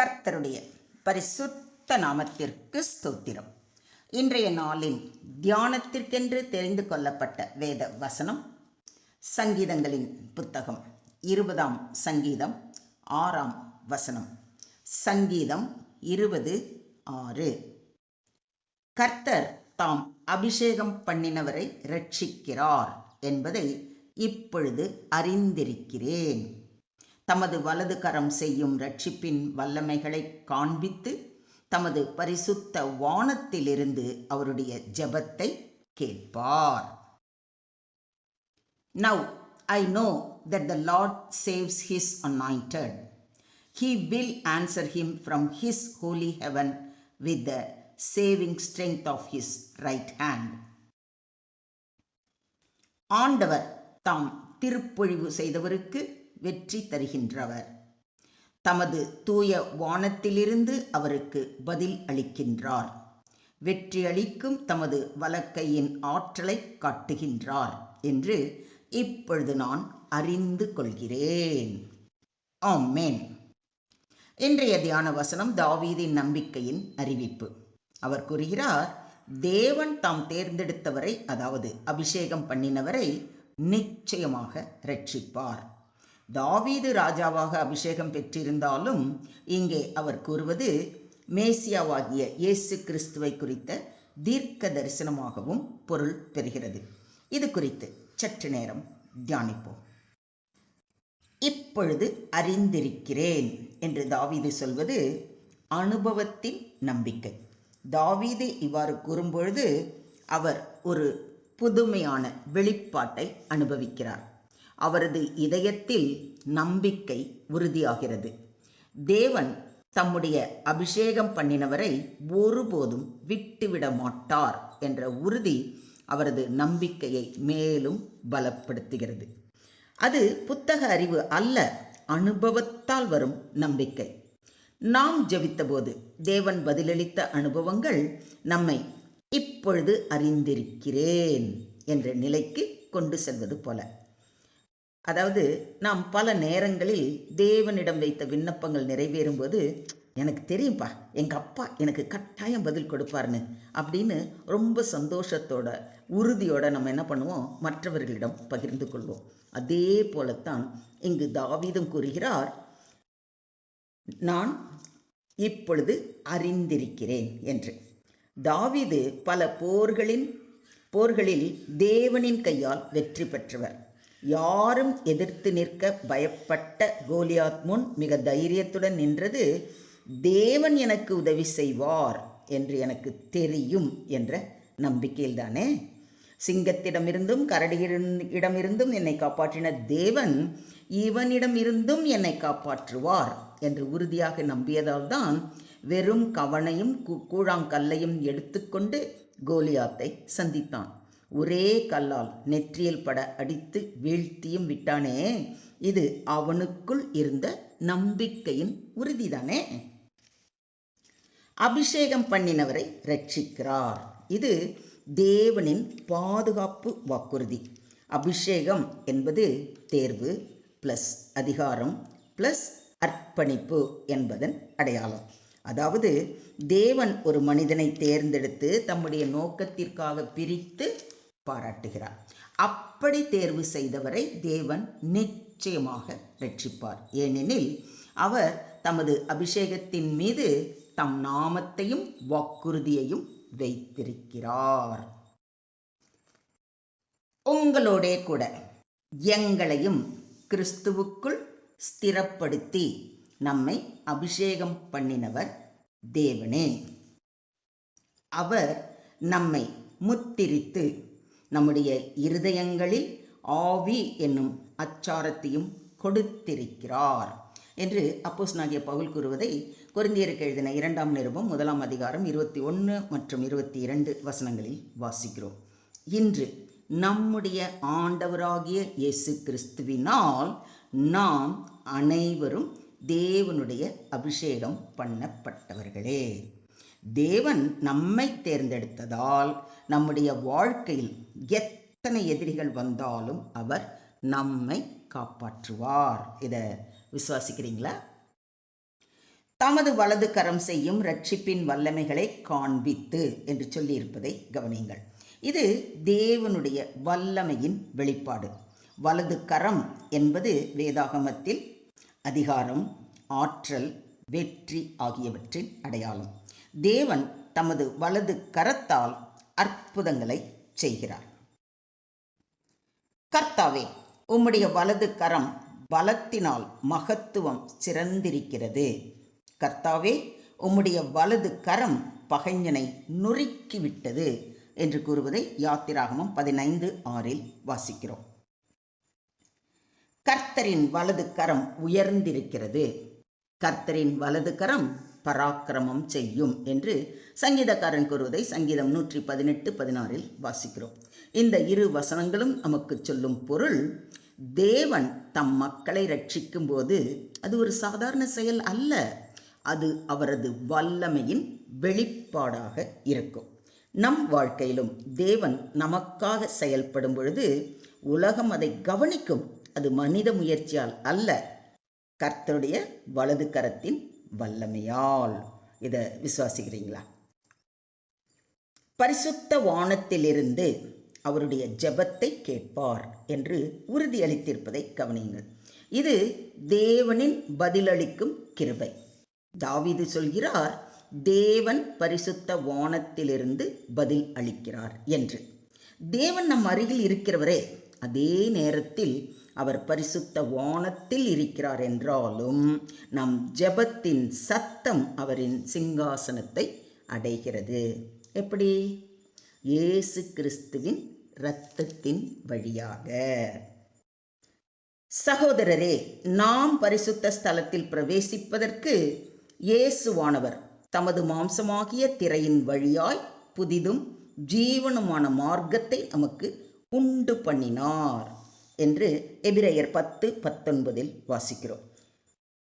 கர்த்தருடைய பரிசுத்த நாமத்திற்கு ஸ்தோத்திரம். இன்றைய நாளின் தியானத்திற்கென்று தெரிந்து கொள்ளப்பட்ட வேத வசனம் சங்கீதங்களின் புத்தகம். இருபதாம் சங்கீதம் ஆறாம் வசனம். சங்கீதம் இருபது ஆறு. கர்த்தர் தாம் அபிஷேகம் பண்ணினவரை ரட்சிக்கிறார் என்பதை இப்பொழுது அறிந்திருக்கிறேன். தமது வலது கரம் செய்யும் ரட்சிப்பின் வல்லமைகளை காண்பித்து தமது பரிசுத்த வானத்திலிருந்து அவருடைய ஜெபத்தை கேட்பார். Now I know that the Lord saves his anointed he will answer him from his holy heaven with the saving strength of his right hand ஆண்டவர் தாம் திருப்பொழிவு செய்தவருக்கு வெற்றி தருகின்றவர். தமது தூய வானத்திலிருந்து அவருக்கு பதில் அளிக்கின்றார். வெற்றி அளிக்கும் தமது வலக்கையின் ஆற்றலை காட்டுகின்றார் என்று இப்பொழுது நான் அறிந்து கொள்கிறேன். ஆமேன். இன்றைய தியான வசனம் தாவீதின் நம்பிக்கையின் அறிவிப்பு. அவர் கூறுகிறார் தேவன் தாம் தேர்ந்தெடுத்தவரை அதாவது அபிஷேகம் பண்ணினவரை நிச்சயமாக ரட்சிப்பார். தாவீது ராஜாவாக அபிஷேகம் பெற்றிருந்தாலும் இங்கே அவர் கூறுவது மேசியாவாகிய இயேசு கிறிஸ்துவை குறித்த தீர்க்க தரிசனமாகவும் பொருள் பெறுகிறது. இது குறித்து சற்று நேரம் தியானிப்போம். இப்பொழுது அறிந்திருக்கிறேன் என்று தாவீது சொல்வது அனுபவத்தின் நம்பிக்கை. தாவீது இவ்வாறு கூறும்பொழுது அவர் ஒரு புதுமையான வெளிப்பாட்டை அனுபவிக்கிறார். அவரது இதயத்தில் நம்பிக்கை உறுதியாகிறது. தேவன் தம்முடைய அபிஷேகம் பண்ணினவரை ஒருபோதும் விட்டுவிட மாட்டார் என்ற உறுதி அவரது நம்பிக்கையை மேலும் பலப்படுத்துகிறது. அது புத்தக அறிவு அல்ல அனுபவத்தால் வரும் நம்பிக்கை. நாம் ஜெபித்தபோது தேவன் பதிலளித்த அனுபவங்கள் நம்மை இப்பொழுது அறிந்திருக்கிறேன் என்ற நிலைக்கு கொண்டு செல்வது போல. அதாவது நாம் பல நேரங்களில் தேவனிடம் வைத்த விண்ணப்பங்கள் நிறைவேறும்போது எனக்கு தெரியும்ப்பா எங்கள் அப்பா எனக்கு கட்டாயம் பதில் கொடுப்பார்னு அப்படின்னு ரொம்ப சந்தோஷத்தோட உறுதியோட நம்ம என்ன பண்ணுவோம்? மற்றவர்களிடம் பகிர்ந்து கொள்வோம். அதே போலத்தான் இங்கு தாவீதம் கூறுகிறார் நான் இப்பொழுது அறிந்திருக்கிறேன் என்று. தாவீது பல போர்களின் போர்களில் தேவனின் கையால் வெற்றி பெற்றவர். யாரும் எதிர்த்து நிற்க பயப்பட்ட கோலியாத் முன் மிக தைரியத்துடன் நின்றது தேவன் எனக்கு உதவி செய்வார் என்று எனக்கு தெரியும் என்ற நம்பிக்கையில்தானே? சிங்கத்திடமிருந்தும் கரடியிடமிருந்தும் என்னை காப்பாற்றின தேவன் இவனிடமிருந்தும் என்னை காப்பாற்றுவார் என்று உறுதியாக நம்பியதால் தான் வெறும் கவனையும் கூழாங்கல்லையும் எடுத்துக்கொண்டு கோலியாத்தை சந்தித்தான். ஒரே கல்லால் நெற்றியில் பட அடித்து வீழ்த்தியும் விட்டானே. இது அவனுக்குள் இருந்த நம்பிக்கையின் உறுதிதானே? அபிஷேகம் பண்ணினவரை ரட்சிக்கிறார் இது தேவனின் பாதுகாப்பு வாக்குறுதி. அபிஷேகம் என்பது தேர்வு பிளஸ் அதிகாரம் பிளஸ் அர்ப்பணிப்பு என்பதன் அடையாளம். அதாவது தேவன் ஒரு மனிதனை தேர்ந்தெடுத்து தம்முடைய நோக்கத்திற்காக பிரித்து பாராட்டுகிறார். அப்படி தேர்வு செய்தவரை தேவன் நிச்சயமாக ரட்சிப்பார். ஏனெனில் அவர் தமது அபிஷேகத்தின் மீது தம் நாமத்தையும் வாக்குறுதியையும் வைத்திருக்கிறார். உங்களோடே கூட எங்களையும் கிறிஸ்துவுக்குள் ஸ்திரப்படுத்தி நம்மை அபிஷேகம் பண்ணினவர் தேவனே. அவர் நம்மை முத்திரித்து நம்முடைய இருதயங்களில் ஆவி என்னும் அச்சாரத்தையும் கொடுத்திருக்கிறார் என்று அப்போஸ் நாகிய பவுல் கூறுவதை குருந்தியருக்கு எழுதின இரண்டாம் நிருபம் முதலாம் அதிகாரம் இருபத்தி ஒன்று மற்றும் இருபத்தி இரண்டு வசனங்களில் வாசிக்கிறோம். இன்று நம்முடைய ஆண்டவராகிய இயேசு கிறிஸ்துவினால் நாம் அனைவரும் தேவனுடைய அபிஷேகம் பண்ணப்பட்டவர்களே. தேவன் நம்மை தேர்ந்தெடுத்ததால் நம்முடைய வாழ்க்கையில் எத்தனை எதிரிகள் வந்தாலும் அவர் நம்மை காப்பாற்றுவார். இதை விசுவாசிக்கிறீங்களா? தமது வலது கரம் செய்யும் ரட்சிப்பின் வல்லமைகளை காண்பித்து என்று சொல்லியிருப்பதை கவனியுங்கள். இது தேவனுடைய வல்லமையின் வெளிப்பாடு. வலது கரம் என்பது வேதாகமத்தில் அதிகாரம் ஆற்றல் வெற்றி ஆகியவற்றின் அடையாளம். தேவன் தமது வலது கரத்தால் அற்புதங்களை செய்கிறார். கர்த்தாவே உம்முடைய வலது கரம் பலத்தினால் மகத்துவம் சிறந்திருக்கிறது. கர்த்தாவே உம்முடைய வலது கரம் பகைஞனை நொறுக்கிவிட்டது என்று கூறுவதை யாத்திராகமம் பதினைந்து ஆறில் வாசிக்கிறோம். கர்த்தரின் வலது கரம் உயர்ந்திருக்கிறது. கர்த்தரின் வலது கரம் பராக்கிரமம் செய்யும் என்று சங்கீதக்காரன் கூறுவதை சங்கீதம் நூற்றி பதினெட்டு பதினாறில் வாசிக்கிறோம். இந்த இரு வசனங்களும் நமக்கு சொல்லும் பொருள் தேவன் தம் மக்களை ரட்சிக்கும் போது அது ஒரு சாதாரண செயல் அல்ல. அது அவரது வல்லமையின் வெளிப்பாடாக இருக்கும். நம் வாழ்க்கையிலும் தேவன் நமக்காக செயல்படும் பொழுது உலகம் அதை கவனிக்கும். அது மனித முயற்சியால் அல்ல. கர்த்தருடைய வலது கரத்தின் வல்லமையால். இதை விசுவாசிக்கிறீங்களா? பரிசுத்த வானத்திலிருந்து அவருடைய ஜெபத்தை கேட்பார் என்று உறுதியளித்திருப்பதை கவனியுங்கள். இது தேவனின் பதிலளிக்கும் கிருபை. தாவீது சொல்கிறார் தேவன் பரிசுத்த வானத்திலிருந்து பதில் அளிக்கிறார் என்று. தேவன் நம் அருகில் இருக்கிறவரே அதே நேரத்தில் அவர் பரிசுத்த வானத்தில் இருக்கிறார் என்றாலும் நம் ஜெபத்தின் சத்தம் அவரின் சிங்காசனத்தை அடைகிறது. எப்படி? இயேசு கிறிஸ்துவின் இரத்தத்தின் வழியாக. சகோதரரே நாம் பரிசுத்த ஸ்தலத்தில் பிரவேசிப்பதற்கு இயேசுவானவர் தமது மாம்சமாகிய திரையின் வழியாய் புதிதும் ஜீவனுமான மார்க்கத்தை நமக்கு உண்டு பண்ணினார். என்று எபிரேயர் பத்து பத்தொன்பதில் வாசிக்கிறோம்.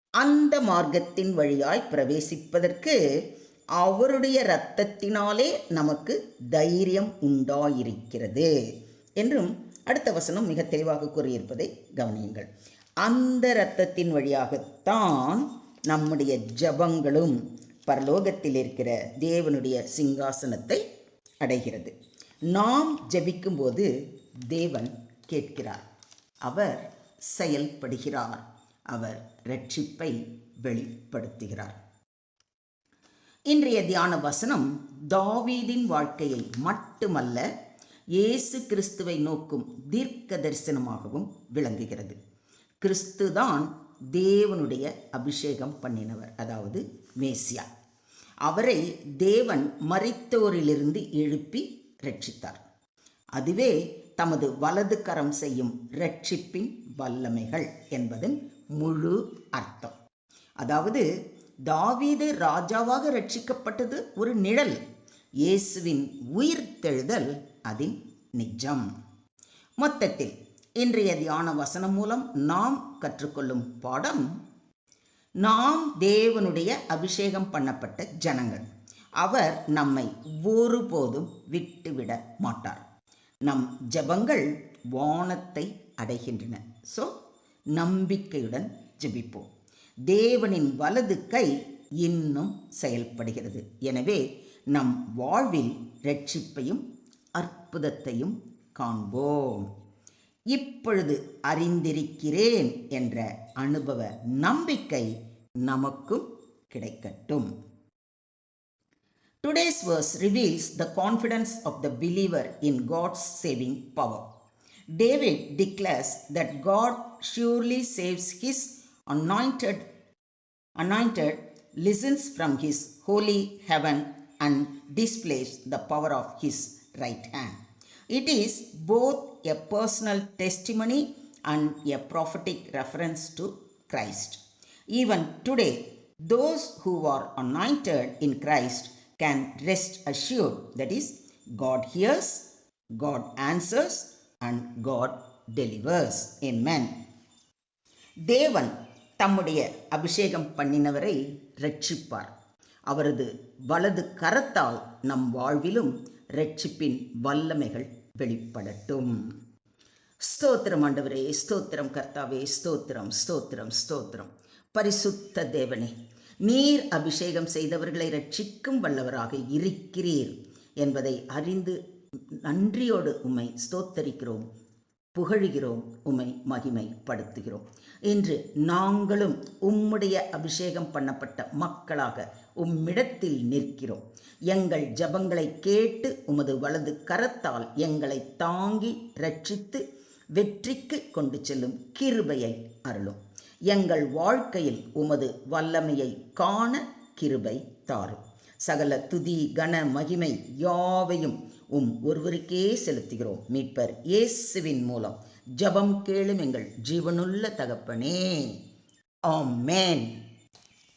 அந்த மார்க்கத்தின் வழியாய் பிரவேசிப்பதற்கு அவருடைய இரத்தத்தினாலே நமக்கு தைரியம் உண்டாயிருக்கிறது என்றும் அடுத்த வசனம் மிக தெளிவாக கூறியிருப்பதை கவனியுங்கள். அந்த இரத்தத்தின் வழியாகத்தான் நம்முடைய ஜபங்களும் பரலோகத்தில் இருக்கிற தேவனுடைய சிங்காசனத்தை அடைகிறது. நாம் ஜபிக்கும்போது தேவன் கேட்கிறார். அவர் செயல்படுகிறார். அவர் ரட்சிப்பை வெளிப்படுத்துகிறார். இன்றைய தியான வசனம் தாவீதின் வாழ்க்கையை மட்டுமல்ல இயேசு கிறிஸ்துவை நோக்கும் தீர்க்க தரிசனமாகவும் விளங்குகிறது. கிறிஸ்து தான் தேவனுடைய அபிஷேகம் பண்ணினவர் அதாவது மேசியா. அவரை தேவன் மறைத்தோரிலிருந்து எழுப்பி ரட்சித்தார். அதுவே தமது வலது கரம் செய்யும் ரட்சிப்பின் வல்லமைகள் என்பதன் முழு அர்த்தம். அதாவது தாவீது ராஜாவாக ரட்சிக்கப்பட்டது ஒரு நிழல். இயேசுவின் உயிர் தெழுதல் அதன் நிஜம். மொத்தத்தில் இன்றைய தியான வசனம் மூலம் நாம் கற்றுக்கொள்ளும் பாடம் நாம் தேவனுடைய அபிஷேகம் பண்ணப்பட்ட ஜனங்கள். அவர் நம்மை ஒருபோதும் விட்டுவிட மாட்டார். நம் ஜெபங்கள் வானத்தை அடைகின்றன. ஸோ நம்பிக்கையுடன் ஜெபிப்போம். தேவனின் வலது கை இன்னும் செயல்படுகிறது. எனவே நம் வாழ்வில் ரட்சிப்பையும் அற்புதத்தையும் காண்போம். இப்பொழுது அறிந்திருக்கிறேன் என்ற அனுபவ நம்பிக்கை நமக்கும் கிடைக்கட்டும். Today's verse reveals the confidence of the believer in God's saving power. David declares that God surely saves his anointed anointed listens from his holy heaven and displays the power of his right hand. It is both a personal testimony and a prophetic reference to Christ. Even today, those who are anointed in Christ can rest assured that is, God hears, God answers, and God delivers. Amen. தேவன் தம்முடைய அபிஷேகம் பண்ணினவரை ரட்சிப்பார் அவரது வலது கரத்தால் நம் வாழ்விலும் ரட்சிப்பின் வல்லமைகள் வெளிப்படட்டும் ஸ்தோத்திரம் ஆண்டவரே ஸ்தோத்திரம் கர்த்தாவே ஸ்தோத்திரம் ஸ்தோத்திரம் ஸ்தோத்திரம் பரிசுத்த தேவனே நீர் அபிஷேகம் செய்தவர்களை ரட்சிக்கும் வல்லவராக இருக்கிறீர் என்பதை அறிந்து நன்றியோடு உம்மை ஸ்தோத்தரிக்கிறோம் புகழுகிறோம் உம்மை மகிமைப்படுத்துகிறோம். இன்று நாங்களும் உம்முடைய அபிஷேகம் பண்ணப்பட்ட மக்களாக உம்மிடத்தில் நிற்கிறோம். எங்கள் ஜபங்களை கேட்டு உமது வலது கரத்தால் எங்களை தாங்கி ரட்சித்து வெற்றிக்கு கொண்டு செல்லும் கிருபையை அருளும். எங்கள் வாழ்க்கையில் உமது வல்லமையை காண கிருபை தாரும். சகல துதி கன மகிமை யாவையும் உம் ஒருவருக்கே செலுத்துகிறோம். மீட்பர் இயேசுவின் மூலம். ஜபம் கேளும் எங்கள் ஜீவனுள்ள தகப்பனே. ஆமென்.